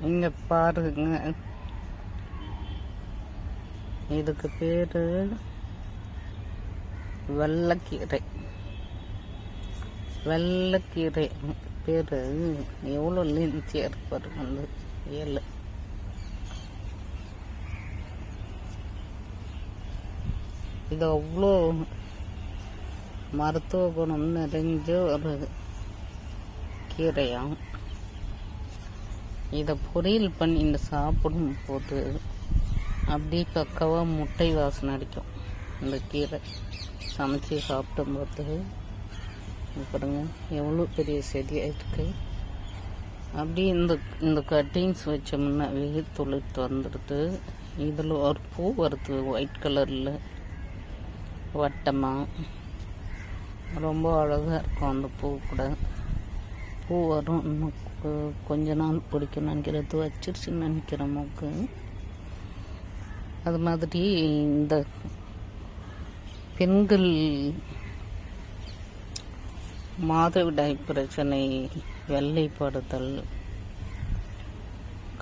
இங்க பாருங்க. இதுக்கு பேரு வெள்ளைக்கீரை. வெள்ளைக்கீரை பேரு எவ்வளோ லென்த்தியாக இருப்பாரு வந்து ஏழு. இது அவ்வளோ மருத்துவ குணம் நிறைஞ்ச ஒரு கீரையாகும் இதை பொரியல் பண்ணி இந்த சாப்பிடும் போது அப்படியே பக்கவாக முட்டை வாசனை அடிக்கும். இந்த கீரை சமைச்சு சாப்பிட்டும் போது. பாருங்க எவ்வளோ பெரிய செடியாக இருக்கு. அப்படியே இந்த இந்த கட்டிங்ஸ் வச்சோம்னா வெயில் துளிர்த்து வந்துடுது. இதில் ஒரு பூ வருது ஒயிட் கலரில் வட்டமாக ரொம்ப அழகாக இருக்கும் அந்த பூ கூட. பூ வரும் நமக்கு கொஞ்ச நாள் பிடிக்கும் நினைக்கிறது வச்சிருச்சுன்னு நினைக்கிறேன் மூக்கு. அது மாதிரி இந்த பெண்கள் மாதவிடாய் பிரச்சனை வெள்ளைப்படுதல்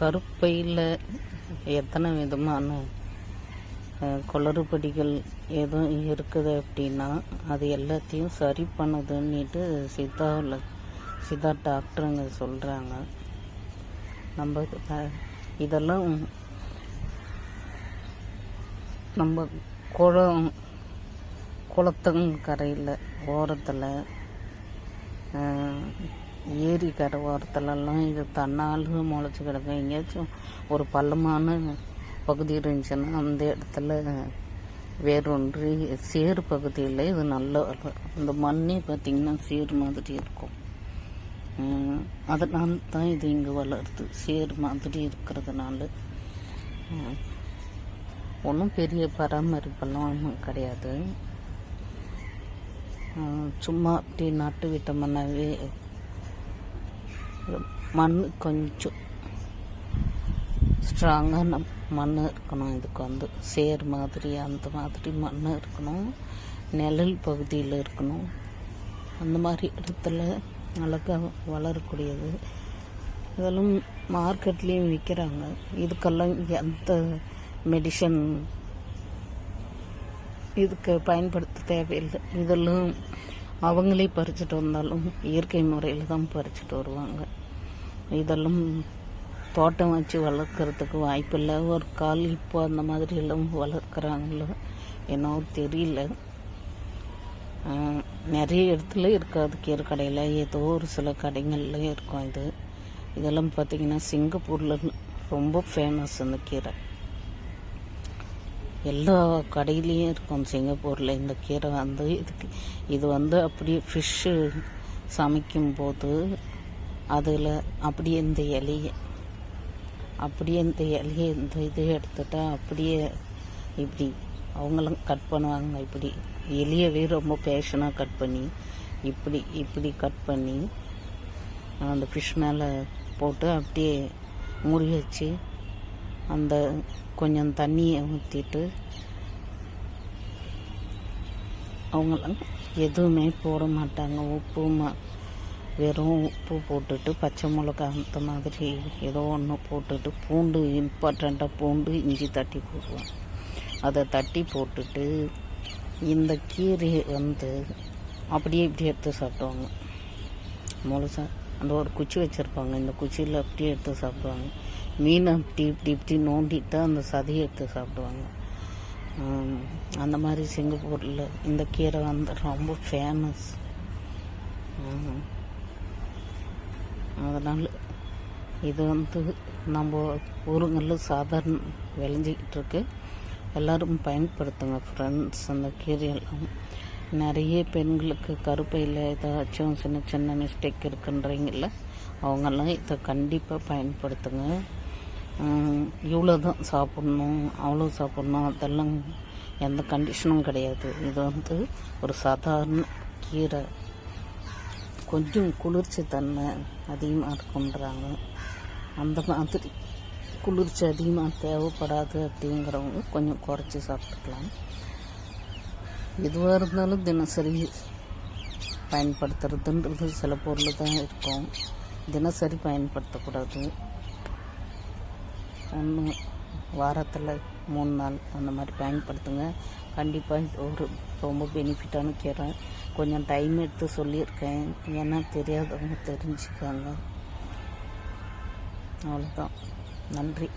கருப்பையில் எத்தனை விதமான குளறுபடிகள் எதுவும் இருக்குது அப்படின்னா அது எல்லாத்தையும் சரி பண்ணுதுன்னுட்டு சித்தாவில் சித்தா டாக்டருங்க சொல்கிறாங்க நம்ம இதெல்லாம் நம்ம குளம் குளத்தங்கரையில் ஓரத்தில் ஏரி கரை ஓரத்துலலாம் இது தன்னாலும் முளைச்சி கிடக்கும் எங்கேயாச்சும் ஒரு பள்ளமான பகுதி இருந்துச்சுன்னா அந்த இடத்துல வேரொன்றி சேறு பகுதியில் இது நல்ல அந்த மண்ணே பார்த்திங்கன்னா சேறு மாதிரி இருக்கும். அதனால் தான் இது இங்கே வளருது. சேர் மாதிரி இருக்கிறதுனால. ஒன்றும் பெரிய பராமரிப்பெல்லாம் ஒன்றும் கிடையாது. சும்மா அப்படி நட்டு விட்டோம்னாவே மண் கொஞ்சம் ஸ்ட்ராங்கான மண் இருக்கணும் இதுக்கு வந்து. சேர் மாதிரி அந்த மாதிரி மண் இருக்கணும். நிழல் பகுதியில் இருக்கணும். அந்த மாதிரி இடத்துல அழகாக வளரக்கூடியது. இதெல்லாம் மார்க்கெட்லேயும் விற்கிறாங்க இதுக்கெல்லாம் எந்த மெடிசன் இதுக்கு பயன்படுத்த தேவையில்லை. இதெல்லாம் அவங்களே பறிச்சுட்டு வந்தாலும் இயற்கை முறையில் தான் பறிச்சுட்டு வருவாங்க. இதெல்லாம் தோட்டம் வச்சு வளர்க்குறதுக்கு வாய்ப்பில்லை ஒரு கால் இப்போ அந்த மாதிரி எல்லாம் வளர்க்குறாங்களோ என்னவோ தெரியல. நிறைய இடத்துல இருக்காது கீரை கடையில் ஏதோ ஒரு சில கடைங்கள்லையும் இருக்கும் இது. இதெல்லாம் பார்த்திங்கன்னா சிங்கப்பூரில் ரொம்ப ஃபேமஸ் இந்த கீரை. எல்லா கடையிலையும் இருக்கும் சிங்கப்பூரில் இந்த கீரை வந்து. இதுக்கு இது வந்து அப்படியே ஃபிஷ்ஷு சமைக்கும் போது அதில் அப்படியே இந்த இலையை அப்படியே இந்த இலையை இந்த இது எடுத்துட்டா அப்படியே இப்படி அவங்களும் கட் பண்ணுவாங்க இப்படி. எலியவே ரொம்ப பேஷனாக கட் பண்ணி இப்படி இப்படி கட் பண்ணி அந்த ஃபிஷ் மேலே போட்டு அப்படியே மூடி வச்சு அந்த கொஞ்சம் தண்ணியை ஊற்றிட்டு அவங்களாம் எதுவுமே போட மாட்டாங்க. உப்பு ம வெறும் உப்பு போட்டுட்டு பச்சை மிளகா அந்த மாதிரி ஏதோ ஒன்று போட்டுட்டு பூண்டு இம்பார்ட்டண்ட்டாக பூண்டு இஞ்சி தட்டி போடுவோம் அதை தட்டி போட்டுட்டு இந்த கீரையை வந்து அப்படியே இப்படி எடுத்து சாப்பிடுவாங்க. முழுசாக அந்த ஒரு குச்சி வச்சுருப்பாங்க. இந்த குச்சியில் அப்படியே எடுத்து சாப்பிடுவாங்க. மீனை இப்படி இப்படி இப்படி நோண்டிட்டு அந்த சதையை எடுத்து சாப்பிடுவாங்க. அந்த மாதிரி சிங்கப்பூரில் இந்த கீரை வந்து ரொம்ப ஃபேமஸ் அதனால் இது வந்து நம்ம ஊருங்களில் சாதாரண விளைஞ்சிக்கிட்டு இருக்குது எல்லோரும் பயன்படுத்துங்க ஃப்ரெண்ட்ஸ் அந்த கீரையெல்லாம். நிறைய பெண்களுக்கு கருப்பையில் ஏதாச்சும் சின்ன சின்ன மிஸ்டேக் இருக்குன்றீங்கள அவங்கெல்லாம் இதை கண்டிப்பாக பயன்படுத்துங்க. இவ்வளோ தான் சாப்பிட்ணும் அவ்வளோ சாப்பிட்ணும். அதெல்லாம் எந்த கண்டிஷனும் கிடையாது. இது வந்து ஒரு சாதாரண கீரை. கொஞ்சம் குளிர்ச்சி தன்மை அதிகமாக இருக்குன்றாங்க அந்த மாதிரி குளிர்ச்சி அதிகமாக தேவைப்படாது அப்படிங்கிறவங்க கொஞ்சம் குறைச்சி சாப்பிட்டுக்கலாம். எதுவாக இருந்தாலும் தினசரி பயன்படுத்துறதுன்றது சில பொருள் தான் இருக்கும். தினசரி பயன்படுத்தக்கூடாது. ஒன்று வாரத்தில் மூணு நாள் அந்த மாதிரி பயன்படுத்துங்க. கண்டிப்பாக இது ஒரு ரொம்ப பெனிஃபிட்டான கீரை கொஞ்சம் டைம் எடுத்து சொல்லியிருக்கேன். ஏன்னா தெரியாதவங்க தெரிஞ்சுக்காங்க. அவ்வளோதான் நன்றி.